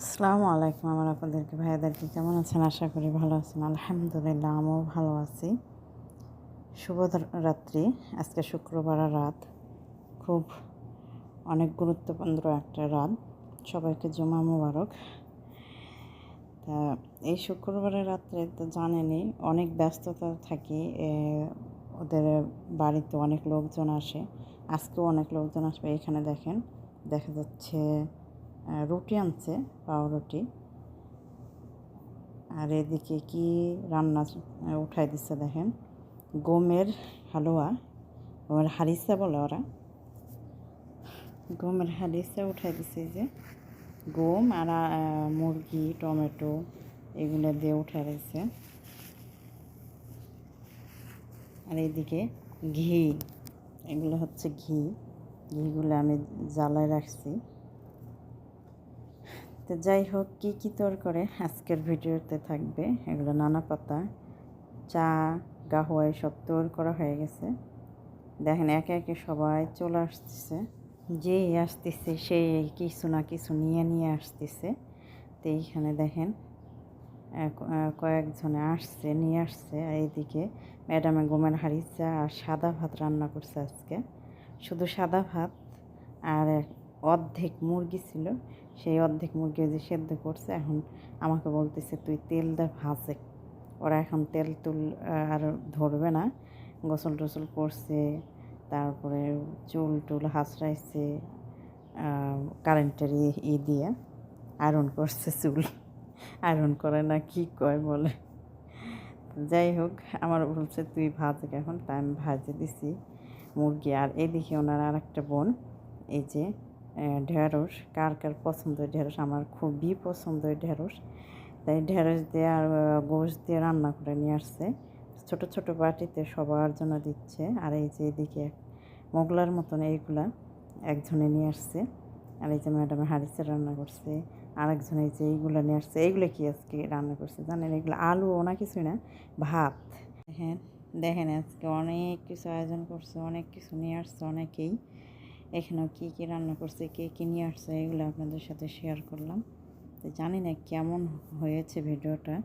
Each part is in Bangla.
আসসালামু আলাইকুম আমার আপনাদেরকে, ভাইয়াদেরকে কেমন আছেন? আশা করি ভালো আছেন। আলহামদুলিল্লাহ, আমিও ভালো আছি। শুভ রাত্রি। আজকে শুক্রবার রাত। খুব অনেক গুরুত্বপূর্ণ একটা রাত। সবাইকে জমা মোবারক। তা এই শুক্রবারের রাত্রে তো জানেনই, অনেক ব্যস্ততা থাকি। ওদের বাড়িতে অনেক লোকজন আসে। আজকেও অনেক লোকজন আসবে এখানে দেখেন। দেখা যাচ্ছে রুটি আনছে, পাউরুটি। আর এদিকে কি রান্না উঠাই দিচ্ছে দেখেন। গমের হালুয়া, গমের হারিসা বলে ওরা। গমের হারিসা উঠাই দিছে যে। গম আর মুরগি, টমেটো এগুলো দিয়ে উঠে রয়েছে আর এইদিকে ঘি, এগুলো হচ্ছে ঘি। ঘিগুলো আমি জ্বালায় রাখছি। তো যাই হোক, কী কী তোর করে আজকের ভিডিওতে থাকবে? এগুলো নানা পাতা, চা, গাহুয়া সব তোর করা হয়ে গেছে। দেখেন, একে একে সবাই চলে আসতেছে। যেই আসতেছে, সেই কিছু না কিছু নিয়ে নিয়ে আসতেছে। তো এইখানে দেখেন কয়েকজনে আসছে, নিয়ে আসছে। আর এইদিকে ম্যাডামে গোমের চা আর সাদা ভাত রান্না করছে আজকে। শুধু সাদা ভাত আর অর্ধেক মুরগি ছিল। সেই অর্ধেক মুরগি যে সেদ্ধ করছে, এখন আমাকে বলতেছে, তুই তেল দে ভাজে। ওরা এখন তেল তুল আর ধরবে না। গোসল টোসল করছে, তারপরে চুল টুল হাসড়াইছে কারেন্টের ই দিয়ে আয়রন করছে চুল। আয়রন করে না, কি কয় বলে? যাই হোক, আমার বলছে, তুই ভাজ এখন। তাই আমি ভাজে দিছি মুরগি। আর এদিকে ওনার আর একটা বোন, এই যে ঢেঁড়স, কার কার পছন্দ ঢেঁড়স? আমার খুবই পছন্দ ঢেঁড়স। তাই ঢেঁড়স দিয়ে আর গোশ দিয়ে রান্না করে নিয়ে আসছে। ছোট ছোট বাটিতে সবার জন্য দিচ্ছে। আর এই যে এদিকে মোগলার মতন এইগুলা একজনে নিয়ে আসছে। আর এই যে ম্যাডামে হারিসে রান্না করছে। আর একজন এই যে এইগুলো নিয়ে আসছে। এইগুলো কি আজকে রান্না করছে জানেন? এগুলো আলু ওনা কিছুই না, ভাত। দেখেন দেখেন আজকে অনেক কিছু আয়োজন করছে, অনেক কিছু নিয়ে আসছে অনেকেই। এখানেও কী কী রান্না করছে কে কী নিয়ে আসছে এগুলো আপনাদের সাথে শেয়ার করলাম। তো জানি না কেমন হয়েছে ভিডিওটা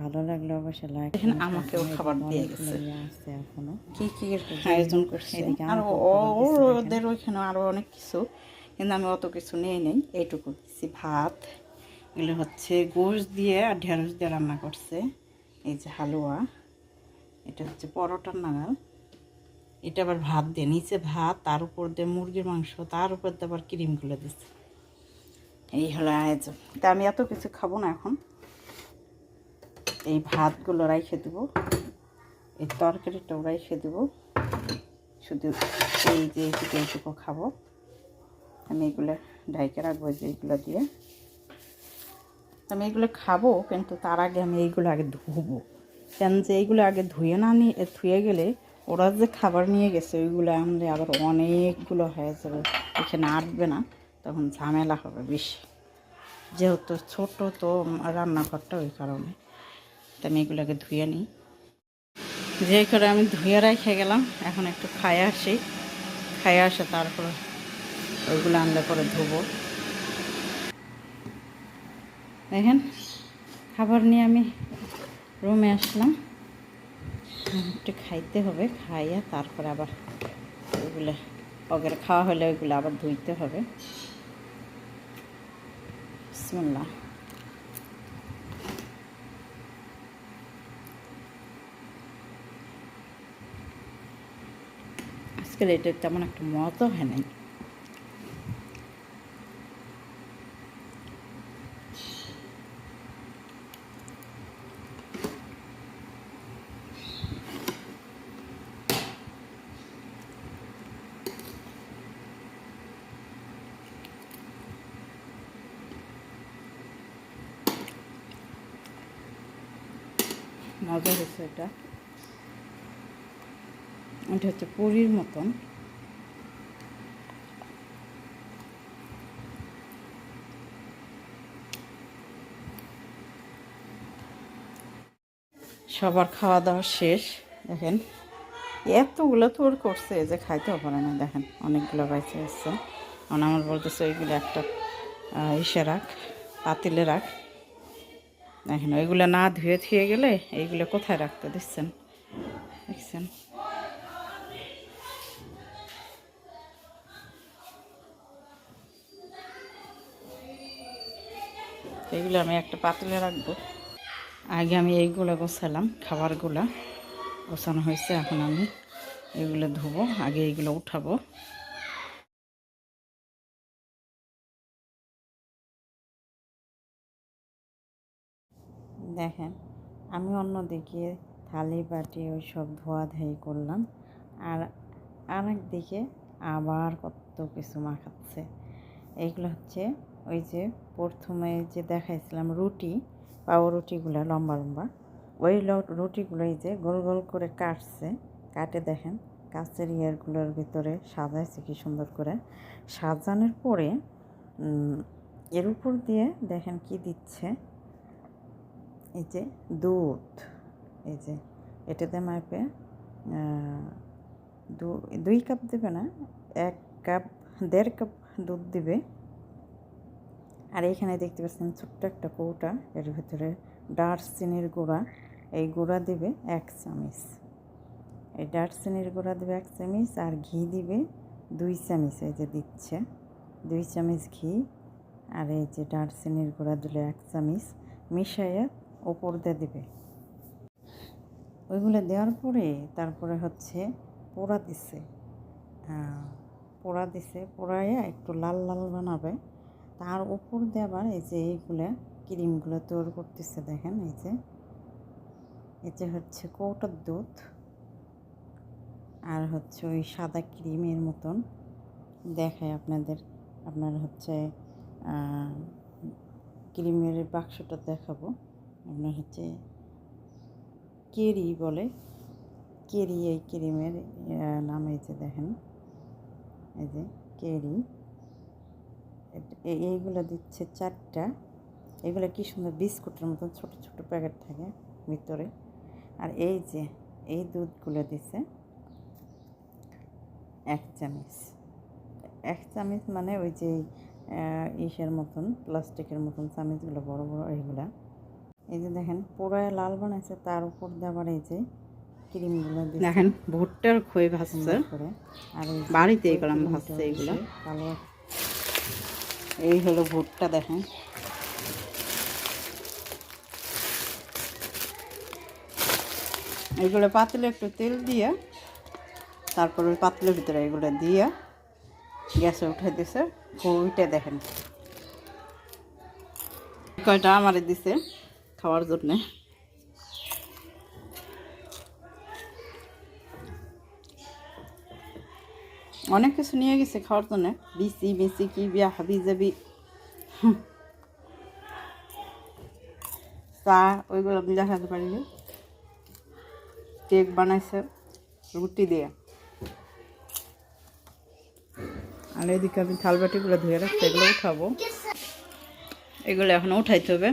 ভালো লাগলে অবশ্যই লাইক দেখেন আমাকেও খাবার দিয়ে গেছে। আছে এখনও। কি কি আয়োজন করছে? আর। ওদের ওইখানে আরও অনেক কিছু কিন্তু আমি অত কিছু নিয়ে নেই এইটুকু দিচ্ছি ভাত এগুলো হচ্ছে গোশ দিয়ে আর ঢেঁড়স দিয়ে রান্না করছে। এই যে হালুয়া এটা হচ্ছে পরোটার নাগাল। এটা আবার ভাত দিয়ে নিচে ভাত, তার উপর দিয়ে মুরগির মাংস, তার উপর দিয়ে আবার ক্রিমগুলো দিচ্ছে এই হলো আয়োজন। তা আমি এত কিছু খাব না এখন। এই ভাতগুলো রাইখে দেবো। এই তরকারিটাও রাইখে দেবো। শুধু এই যে এইটুকু এইটুকু খাব। আমি এগুলো ঢাইকে রাখব যে এইগুলো দিয়ে। আমি এগুলো খাব, কিন্তু তার আগে আমি এইগুলো আগে ধুবো। কেন যে এইগুলো আগে ধুয়ে না নিয়ে ধুয়ে গেলে ওরা যে খাবার নিয়ে গেছে, ওইগুলো আমাদের আবার অনেকগুলো হয়ে যাবে। এখানে আটবে না, তখন ঝামেলা হবে বেশি। যেহেতু ছোট, তো রান্নাঘরটা ওই কারণে। আমি এগুলোকে ধুয়ে নিই। যে করে আমি ধুয়ে রেখে গেলাম, এখন একটু খাই আসি। খাই আসে তারপর ওইগুলো আনলে পরে ধুবো। দেখেন, খাবার নিয়ে আমি রুমে আসলাম। একটু খাইতে হবে, খাইয়া তারপরে আবার ওগুলো অগের খাওয়া হলে ওইগুলো আবার ধুইতে হবে। বিসমুল্লাহ। আজকাল এটা তেমন একটা মতো হয় নাই। মজা হয়েছে এটা। এটা হচ্ছে পুরীর মতন। সবার খাওয়া দাওয়া শেষ, দেখেন। এতগুলো তোর করছে যে খাইতেও পারে না, দেখেন, অনেকগুলো বাইসে আসছে। আমার বলতেছে, ওইগুলো একটা ইসে রাখ, পাতিলে রাখ। দেখেন, ওইগুলো না ধুয়ে ধুয়ে গেলে এইগুলো কোথায় রাখতে দিচ্ছেন দেখছেন? এইগুলো আমি একটা পাতলে রাখব। আগে আমি এইগুলো গোছালাম, খাবারগুলা। গোছানো হয়েছে, এখন আমি এগুলো ধুবো, আগে এইগুলো উঠাবো। দেখেন, আমি অন্যদিকে থালি বাটি ওই সব ধোয়া ধোয়াধাই করলাম। আর আরেক দিকে আবার কত কিছু মাখাচ্ছে। এইগুলো হচ্ছে ওই যে প্রথমে যে দেখাইছিলাম রুটি পাও রুটিগুলো লম্বা লম্বা। ওই রুটিগুলো এই যে গোল গোল করে কাটছে। কাটে দেখেন, কাঁচের ইয়ারগুলোর ভিতরে সাজাইছে কি সুন্দর করে। সাজানোর পরে এর উপর দিয়ে দেখেন কি দিচ্ছে। এই যে দুধ, এই যে এটাতে মাপে দুই কাপ দেবে না, এক কাপ, দেড় কাপ দুধ দিবে। আর এইখানে দেখতে পাচ্ছেন ছোট্ট একটা কৌটা, এর ভিতরে দারচিনির গুঁড়া, এই গুঁড়া দিবে এক চামচ। এই দারচিনির গুঁড়া দেবে এক চামচ আর ঘি দিবে দুই চামচ, এই যে দিচ্ছে। দুই চামিচ ঘি আর এই যে দারচিনির গুঁড়া দিলে এক চামচ মিশাইয়া ওপর দিয়ে দিবে। ওইগুলো দেওয়ার পরে তারপরে হচ্ছে পোড়া দিছে। পোড়া দিছে, পোড়াইয়া একটু লাল লাল বানাবে। তার উপর দিয়ে আবার এই যে এইগুলা ক্রিমগুলো তৈরি করতেছে, দেখেন এই যে। এই যে হচ্ছে কৌটার দুধ আর হচ্ছে ওই সাদা ক্রিমের মতন। দেখায় আপনাদের, আপনার হচ্ছে ক্রিমের বাক্সটা দেখাবো। আপনার হচ্ছে কেরি বলে, কেরি এই ক্রিমের নাম এই যে দেখেন, এই যে কেরি। এইগুলো দিচ্ছে চারটা। এগুলো কি সুন্দর বিস্কুটের মতন ছোট ছোট প্যাকেট থাকে ভিতরে। আর এই যে, এই দুধগুলো দিছে এক চামচ। এক চামচ মানে ওই যে ইসের মতন, প্লাস্টিকের মতন চামচগুলো, বড় বড় এইগুলা। এই যে দেখেন পুরায় লাল বানাইছে তার উপর দিয়ে আবার এই যে ক্রিমগুলো দেখেন ভুট্টার খই ভাজছে। আর বাড়িতে এগুলাম ভাজছে এগুলো কালো এই হলো ভুট্টা দেখেন। এইগুলো পাতলে একটু তেল দিয়ে তারপরে ওই পাতলের ভিতরে এগুলো দিয়ে গ্যাসে উঠে দিছে। ওইটা দেখেন। কয়টা আমারে দিছে? খাওয়ার জন্যে। অনেক কিছু নিয়ে গেছে খাওয়ার জন্য। বিসি বিসি কি বিয়া হাবি যাবি চা, ওইগুলো আমি দেখাতে পারিনি। কেক বানাইছে, রুটি দিয়ে। আর এদিকে আমি থালবাটিগুলো ধুয়ে রাখছি এগুলো উঠাবো এগুলো এখন উঠাইতে হবে।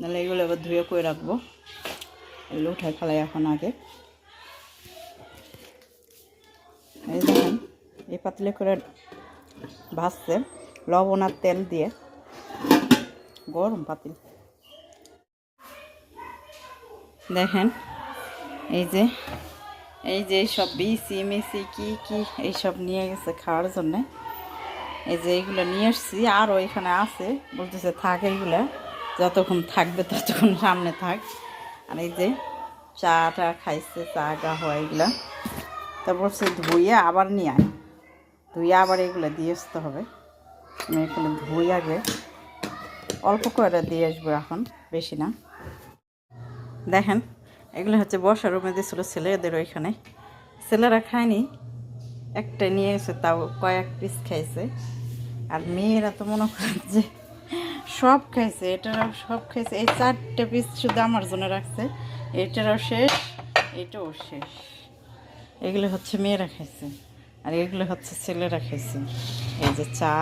নাহলে এগুলো এবার ধুয়ে করে রাখব। এগুলো উঠাই ফেলাই এখন আগে। এই দেখেন, এই পাতলে করে ভাজছে লবণ আর তেল দিয়ে। গরম পাতিল। দেখেন, এই যে এই যে সব বিসি মিসি কি কি এইসব নিয়ে গেছে খাওয়ার জন্যে। এই যে এইগুলো নিয়ে এসছি, আরও এখানে আছে, বলতেছে থাকে এইগুলো যতক্ষণ থাকবে ততক্ষণ সামনে থাক। আর এই যে চাটা খাইছে, চা গা হয় এগুলা। তারপর বলছে ধুয়ে আবার নিয়ে আয়। ধুয়ে আবার এগুলো দিয়ে আসতে হবে। আমি এগুলো ধুই আগে অল্প করে দিয়ে আসব এখন, বেশি না। দেখেন, এগুলো হচ্ছে বসার রুমে দিয়েছিল ছেলেদের ওইখানে। ছেলেরা খায়নি একটা নিয়ে এসে তাও কয়েক পিস খাইছে। আর মেয়েরা তো মনে করেন যে সব খাইছে, এটারাও সব খাইছে। এই চারটে পিস শুধু আমার জন্য রাখছে। এটারও শেষ, এটাও শেষ। এগুলো হচ্ছে মেয়েরা খাইছে, আর এগুলো হচ্ছে ছেলেরা খাইছে। এই যে চা,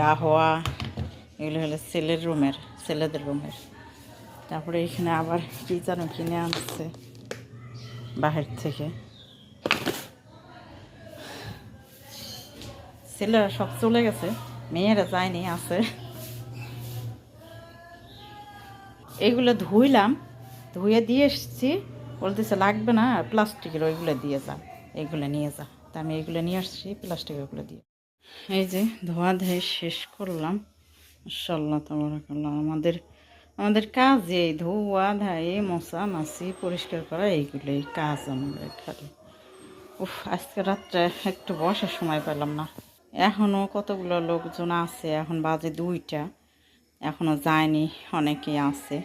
গা হওয়া, এগুলো হলো ছেলের রুমের, ছেলেদের রুমের। তারপরে এখানে আবার কি যেন কিনে আনছে বাহির থেকে। ছেলেরা সব চলে গেছে, মেয়েরা যায়নি, আছে। এইগুলো ধুইলাম, ধুয়ে দিয়ে এসেছি। বলতেছে, লাগবে না, প্লাস্টিকের ওইগুলো দিয়ে যা এইগুলো নিয়ে যা। তা আমি এইগুলো নিয়ে আসছি, প্লাস্টিকের ওগুলো দিয়ে। এই যে, ধোয়া ধুয়ে শেষ করলাম। মাশাল্লাহ তাবারাকাল্লাহ। আমাদের আমাদের কাজ এই, ধোয়া, ধায়ে মশা মাছি, পরিষ্কার করা, এইগুলোই কাজ আমাদের খালি। উফ, আজকে রাত্রে একটু বসার সময় পেলাম না। এখনও কতগুলো লোকজন আছে, এখন বাজে দুইটা। এখনও যায়নি অনেকেই আছে।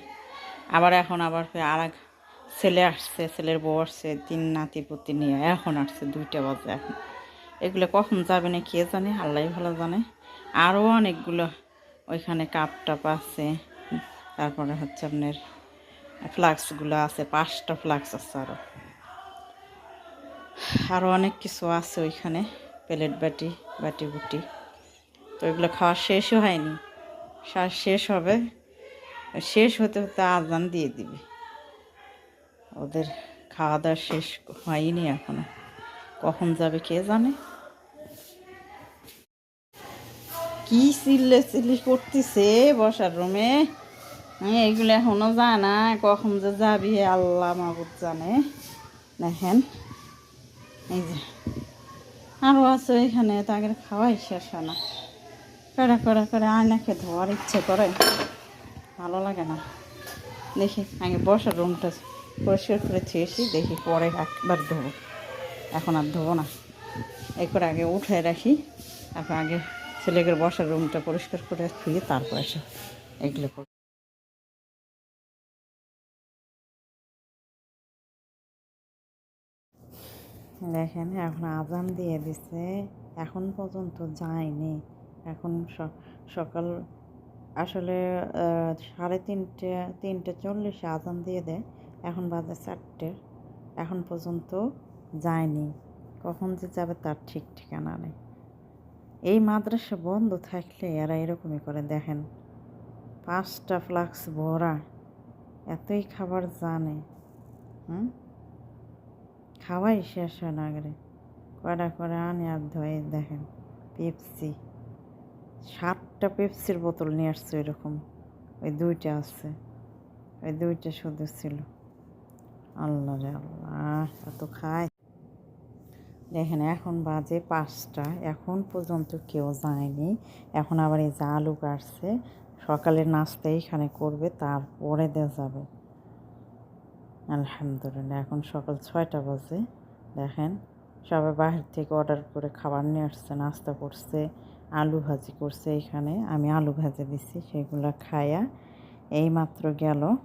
আবার এখন আবার আর এক ছেলে আসছে, ছেলের বউ আসছে, তিন নাতি পুতি নিয়ে এখন আসছে, দুইটা বাজে এখন। এগুলো কখন যাবে না কে জানে আল্লাহ ভালো জানে। আরও অনেকগুলো ওইখানে কাপ টাপ আছে। তারপরে হচ্ছে আপনার ফ্লাক্সগুলো আছে, পাঁচটা ফ্লাক্স আছে আরও আরও অনেক কিছু আছে ওইখানে, প্লেট বাটি বাটি বুটি। তো এগুলো খাওয়া শেষও হয়নি। শ্বাস শেষ হবে। শেষ হতে হতে আজান দিয়ে দিবে। ওদের খাওয়া দাওয়া শেষ হয়নি এখনও। কখন যাবে কে জানে? কি চিল্লে চিল্লি করতেছে বসার রুমে? এগুলো এখনও জানা কখন যে যাবি আল্লাহ মাবুদ জানে। দেখেন, এই যে আরও আছে এখানে, তাদের খাওয়াই শেষ হয় না। করে করে করে আয়নাকে ধোয়ার ইচ্ছে করে। ভালো লাগে না। দেখি আগে বসার রুমটা পরিষ্কার করে থেয়েছি, দেখি পরে একবার ধোবো। এখন আর ধোবো না। এই করে আগে উঠে রাখি, তারপর আগে ছেলেকে বসার রুমটা পরিষ্কার করে ধুয়ে তারপর এসে এগুলো করি দেখেন, এখন আজান দিয়ে দিছে। এখন পর্যন্ত যায়নি। এখন সকাল আসলে সাড়ে তিনটে তিনটে চল্লিশে আজান দিয়ে দেয়। এখন বাজে চারটে। এখন পর্যন্ত যায়নি। কখন যে যাবে তার ঠিক ঠিকানা নেই। এই মাদ্রাসা বন্ধ থাকলে এরা এরকমই করে, দেখেন। পাঁচটা ফ্লাক্স ভরা। এতই খাবার জানে। হুম? খাওয়াই শেষ হয় না আগে। কয়টা করে আনি আর ধোয়ে দেখেন। পেপসি। সাতটা পেপসির বোতল নিয়ে আসছে এরকম ওই দুইটা আছে। ওই দুইটা শুধু ছিল। আল্লাহ রে আল্লাহ, এত খায়। দেখেন এখন বাজে পাঁচটা। এখন পর্যন্ত কেউ যায়নি। এখন আবার এই যে আলু কাটছে সকালের নাস্তা এইখানে করবে, তারপরে দেওয়া যাবে। আলহামদুলিল্লাহ, এখন সকাল ছয়টা বাজে। দেখেন, সবাই বাহির থেকে অর্ডার করে খাবার নিয়ে আসছে, নাস্তা করছে। আলু ভাজি করছে এখানে। আমি আলু ভাজি দিছি, সেগুলো খায়া এই মাত্র গেল।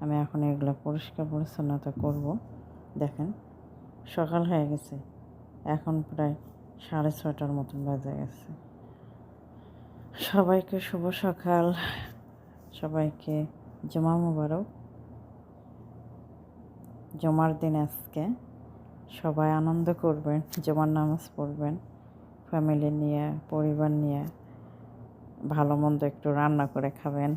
আমি এখন এগুলো পরিষ্কার পরিচ্ছন্নতা করব। দেখেন, সকাল হয়ে গেছে। এখন প্রায় সাড়ে ছটার মতন বাজে গেছে। সবাইকে শুভ সকাল। সবাইকে জমা মুবারক। জমার দিন আজকে। সবাই আনন্দ করবেন, জমার নামাজ পড়বেন। ফ্যামিলি নিয়ে পরিবার নিয়ে ভালো মন্দ একটু রান্না করে খাবেন।